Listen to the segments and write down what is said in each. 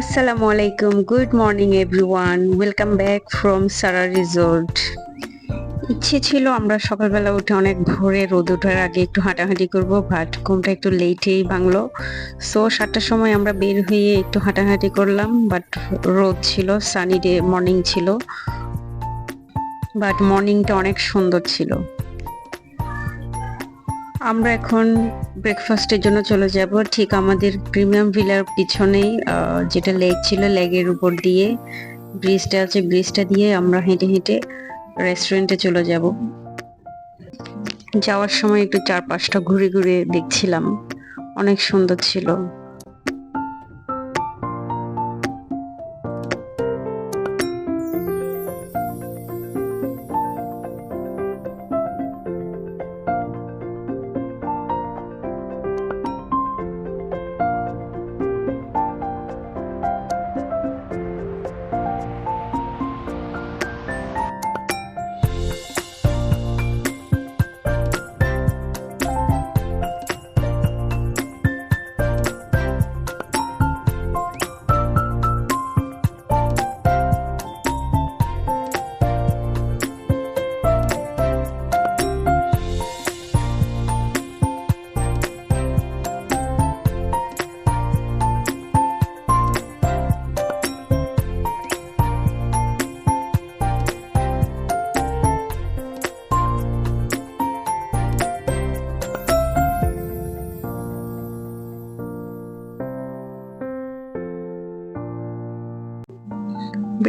আসসালামু আলাইকুম good morning everyone welcome back from Sara resort ইচ্ছে ছিল আমরা সকালবেলা উঠে অনেক ভোরে রোদ ওঠার আগে একটু হাঁটাহাঁটি করব বাট ঘুমটা একটু লেটেই ভাঙলো। সো সাতটার সময় আমরা বের হয়ে একটু হাঁটাহাঁটি করলাম বাট রোদ ছিল সানি ডে মর্নিং ছিল। বাট মর্নিংটা অনেক সুন্দর ছিল। আমরা এখন ব্রেকফাস্টের জন্য চলে যাব। ঠিক আমাদের প্রিমিয়াম ভিলার পিছনেই যেটা লেগ ছিল লেগের উপর দিয়ে। ব্রিজটা আছে ব্রিজটা দিয়ে আমরা হেঁটে হেঁটে রেস্টুরেন্টে চলে যাব। যাওয়ার সময় একটু চারপাশটা ঘুরে ঘুরে দেখছিলাম। অনেক সুন্দর ছিল।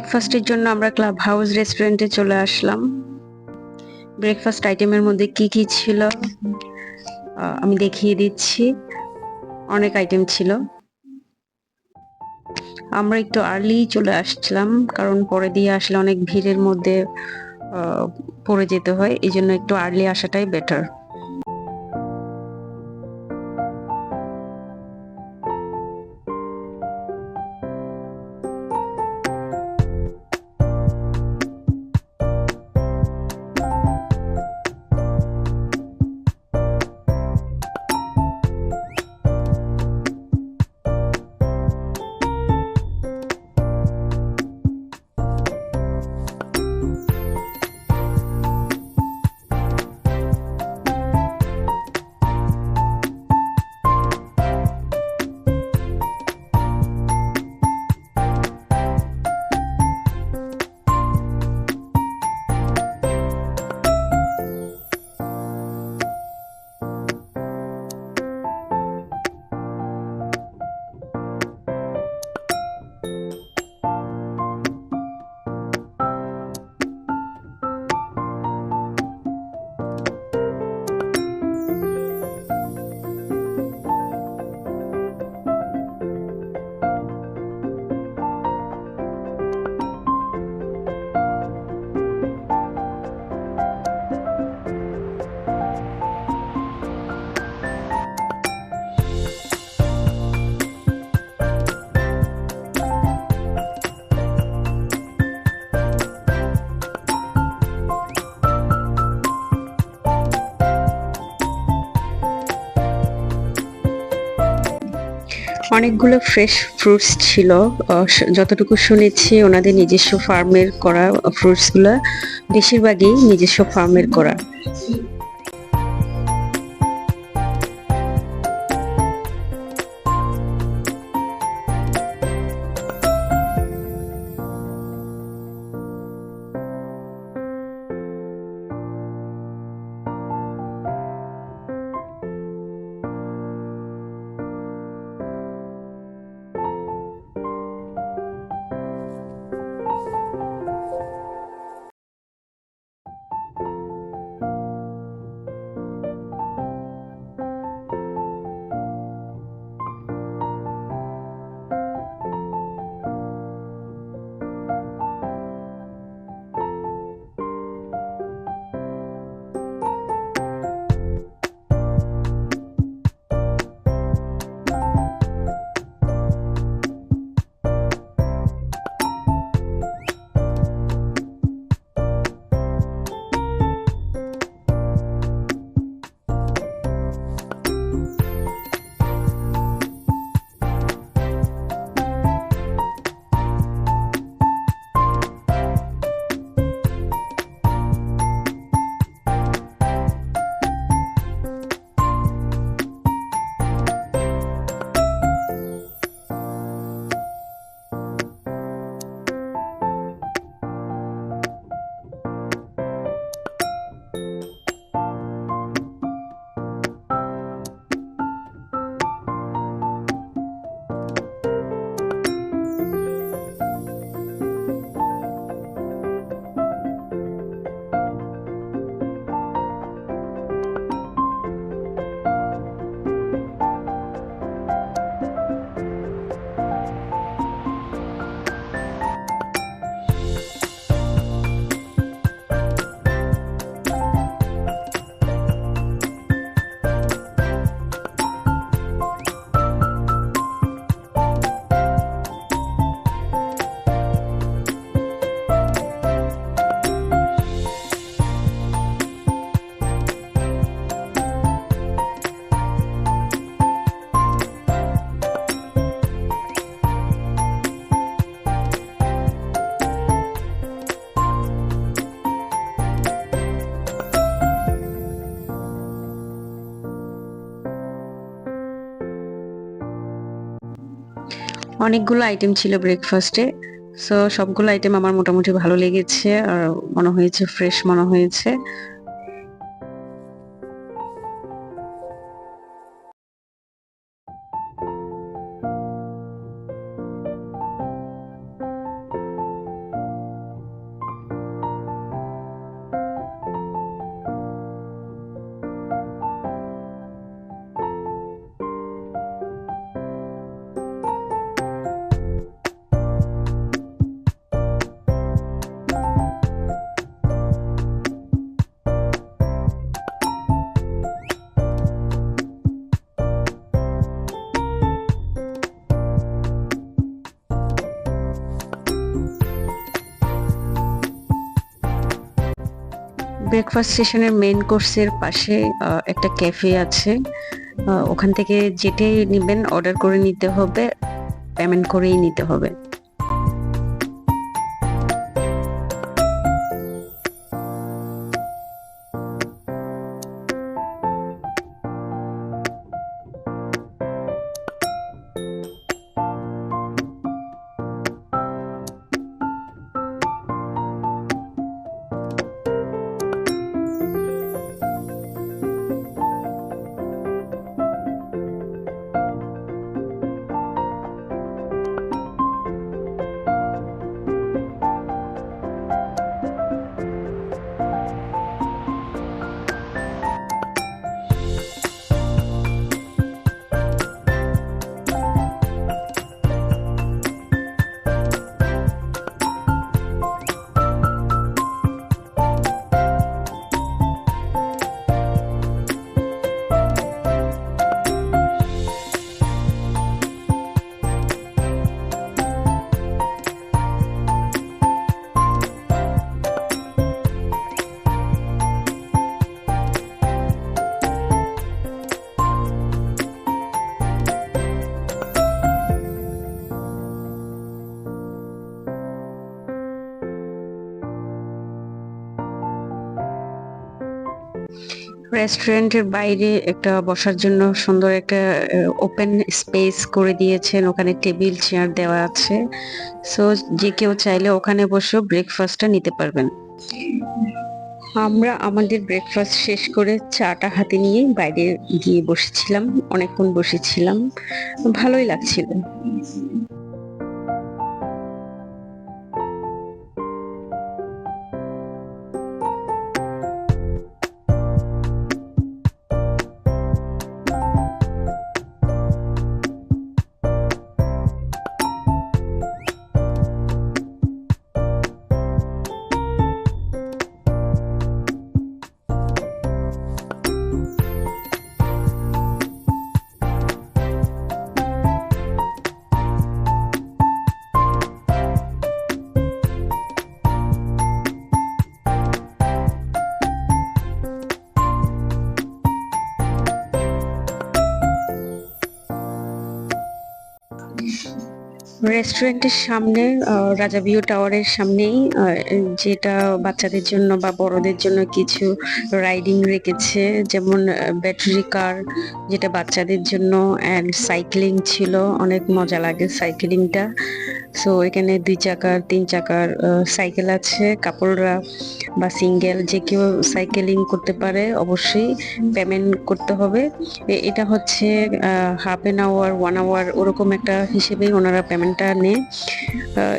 ব্রেকফাস্টের জন্য আমরা ক্লাব হাউস রেস্টুরেন্টে চলে আসলাম। ব্রেকফাস্ট আইটেমের মধ্যে কি কি ছিল? আমি দেখিয়ে দিচ্ছি। অনেক আইটেম ছিল। আমরা একটু আর্লি চলে আসছিলাম, কারণ পরে দিয়ে আসলে অনেক ভিড়ের মধ্যে পড়ে যেতে হয়। এই জন্য একটু আর্লি আসাটাই বেটার অনেকগুলো ফ্রেশ ফ্রুটস ছিল। যতটুকু শুনেছি, ওনাদের নিজস্ব ফার্মের করা ফ্রুটসগুলো বেশিরভাগই নিজস্ব ফার্মের করা। অনেকগুলো আইটেম ছিল ব্রেকফাস্টে সো সবগুলো আইটেম আমার মোটামুটি ভালো লেগেছে, আর মনে হয়েছে ফ্রেশ মনে হয়েছে। ব্রেকফাস্ট স্টেশনের মেন কোর্সের পাশে একটা ক্যাফে আছে। ওখান থেকে যেটাই নেবেন অর্ডার করে নিতে হবে পেমেন্ট করেই নিতে হবে। রেস্টুরেন্টের বাইরে একটা বসার জন্য সুন্দর একটা ওপেন স্পেস করে দিয়েছেন। ওখানে টেবিল চেয়ার দেওয়া আছে। সো যে কেউ চাইলে ওখানে বসেও ব্রেকফাস্টটা নিতে পারবেন। আমরা আমাদের ব্রেকফাস্ট শেষ করে চাটা হাতে নিয়ে বাইরে গিয়ে বসেছিলাম, অনেকক্ষণ বসেছিলাম। ভালোই লাগছিল। রেস্টুরেন্টের সামনে রাজা ভিউ টাওয়ারের সামনেই যেটা বাচ্চাদের জন্য বা বড়দের জন্য কিছু রাইডিং রেখেছে, যেমন ব্যাটারি কার যেটা বাচ্চাদের জন্য অ্যান্ড সাইক্লিং ছিল, অনেক মজা লাগে সাইক্লিংটা সো এখানে দুই চাকার, তিন চাকার সাইকেল আছে। কাপড়রা বা সিঙ্গেল যে কেউ সাইকেলিং করতে পারে, অবশ্যই পেমেন্ট করতে হবে। এটা হচ্ছে half an hour one hour ওরকম একটা হিসেবেই ওনারা পেমেন্টটা নেয়।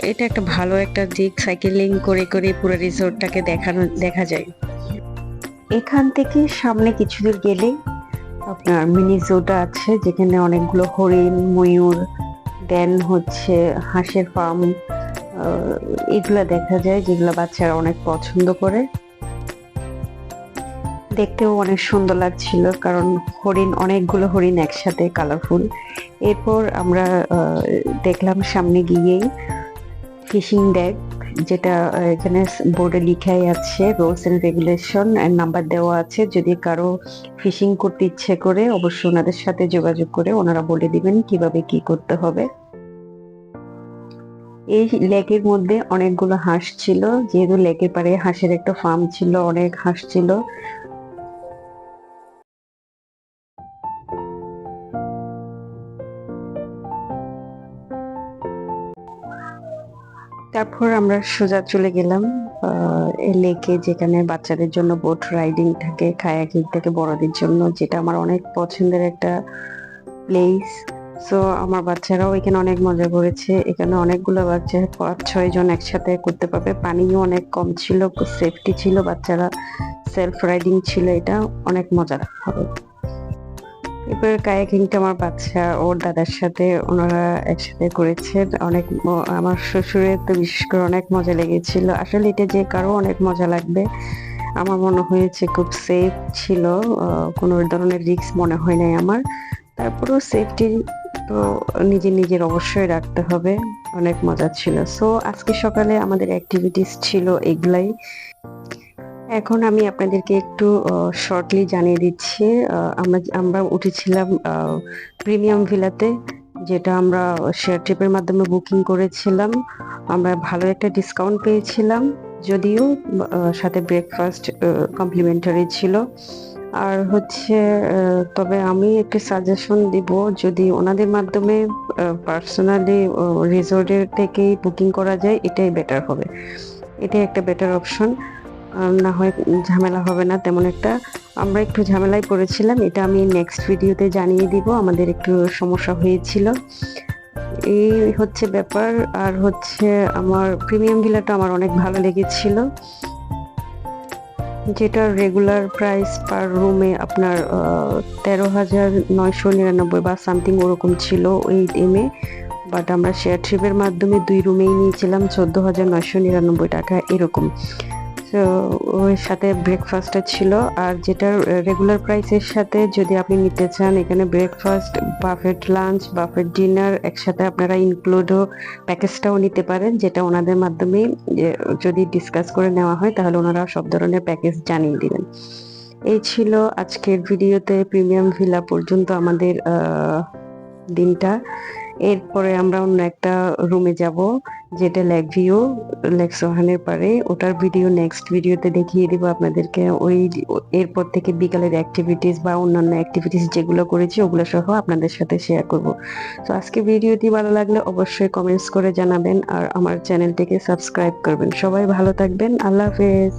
এটা একটা ভালো একটা দিক সাইকেলিং করে করে পুরো রিসোর্টটাকে দেখানো, দেখা যায়। এখান থেকে সামনে কিছু দূর গেলেই আপনার মিনি জোটা আছে, যেখানে অনেকগুলো হরিণ, ময়ূর দেন হচ্ছে হাঁসের ফার্ম এগুলো দেখা যায় যেগুলো বাচ্চারা অনেক পছন্দ করে। দেখতেও অনেক সুন্দর লাগছিল কারণ হরিণ, অনেকগুলো হরিণ একসাথে কালারফুল এরপর আমরা দেখলাম সামনে গিয়েই ফিশিং ডেক যেটা এখানে বোর্ডে লিখাই আছে, রুলস অ্যান্ড রেগুলেশন নাম্বার দেওয়া আছে। যদি কারও ফিশিং করতে ইচ্ছে করে, অবশ্যই ওনাদের সাথে যোগাযোগ করে ওনারা বলে দিবেন কীভাবে কি করতে হবে। এই লেকের মধ্যে অনেকগুলো হাঁস ছিল। যেহেতু লেকের পারে হাঁসের একটা ফার্ম ছিল, অনেক হাঁস ছিল। তারপর আমরা সোজা চলে গেলাম লেকে যেখানে বাচ্চাদের জন্য বোট রাইডিং থাকে কায়াকিং থাকে বড়দের জন্য, যেটা আমার অনেক পছন্দের একটা প্লেস সো আমার বাচ্চারাও এখানে অনেক মজা করেছে। এখানে অনেকগুলো বাচ্চা, পাঁচ, ছয় জন একসাথে করতে পারবে। পানিও অনেক কম ছিল সেফটি ছিল। বাচ্চারা সেলফ রাইডিং ছিল এটা, অনেক মজার হবে। এবার কায়াকিংটা আমার বাচ্চা, ওর দাদার সাথে ওনারা একসাথে করেছে অনেক আমার শ্বশুরের তো বিশেষ করে অনেক মজা লেগেছিল। আসলে এটা যে কারও অনেক মজা লাগবে, আমার মনে হয়েছে খুব সেফ ছিল। কোনো ধরনের রিস্ক মনে হয় নাই আমার। তারপরেও সেফটি তো নিজের নিজের অবশ্যই রাখতে হবে। অনেক মজা ছিল। সো আজকে সকালে আমাদের অ্যাক্টিভিটিস ছিল এগুলাই। এখন আমি আপনাদেরকে একটু শর্টলি জানিয়ে দিচ্ছি আমরা আমরা উঠেছিলাম প্রিমিয়াম ভিলাতে, যেটা আমরা শেয়ার ট্রিপের মাধ্যমে বুকিং করেছিলাম। আমরা ভালো একটা ডিসকাউন্ট পেয়েছিলাম, যদিও সাথে ব্রেকফাস্ট কমপ্লিমেন্টারি ছিল। আর হচ্ছে তবে আমি একটি সাজেশন দিব, যদি ওনাদের মাধ্যমে পার্সোনালি রিসোর্টের থেকেই বুকিং করা যায়, এটাই বেটার হবে। এটাই একটা বেটার অপশন না হয় ঝামেলা হবে না, তেমন একটা আমরা একটু ঝামেলায় পড়েছিলাম, এটা আমি নেক্সট ভিডিওতে জানিয়ে দিব, আমাদের একটু সমস্যা হয়েছিল। এই হচ্ছে ব্যাপার, আর হচ্ছে আমার প্রিমিয়াম ভিলাটা আমার অনেক ভালো লেগেছিল। যেটার রেগুলার প্রাইস পার রুমে আপনার তেরো হাজার নয়শো নিরানব্বই বা সামথিং ওরকম ছিল ওই এমে বাট আমরা শেয়ার ট্রিপের মাধ্যমে দুই রুমেই নিয়েছিলাম, চোদ্দ হাজার নয়শো নিরানব্বই টাকা এরকম। ওর সাথে ব্রেকফাস্টটা ছিল। আর যেটার রেগুলার প্রাইসের সাথে যদি আপনি নিতে চান, এখানে breakfast buffet lunch buffet dinner একসাথে আপনারা ইনক্লুডও প্যাকেজটাও নিতে পারেন, যেটা ওনাদের মাধ্যমে যদি ডিসকাস করে নেওয়া হয়, তাহলে ওনারা সব ধরনের প্যাকেজ জানিয়ে দিবেন। এই ছিল আজকের ভিডিওতে প্রিমিয়াম ভিলা পর্যন্ত আমাদের দিনটা। এরপরে আমরা অন্য একটা রুমে যাব, যেটা লেক ভিউ, লেক সোহানের পারে ওটার ভিডিও নেক্সট ভিডিওতে দেখিয়ে দিব আপনাদেরকে। ওই এরপর থেকে বিকালের অ্যাক্টিভিটিস বা অন্যান্য অ্যাক্টিভিটিস যেগুলো করেছি, ওগুলো সহ আপনাদের সাথে শেয়ার করব। তো আজকে ভিডিওটি ভালো লাগলে অবশ্যই কমেন্টস করে জানাবেন, আর আমার চ্যানেলটিকে সাবস্ক্রাইব করবেন। সবাই ভালো থাকবেন। আল্লাহ হাফেজ।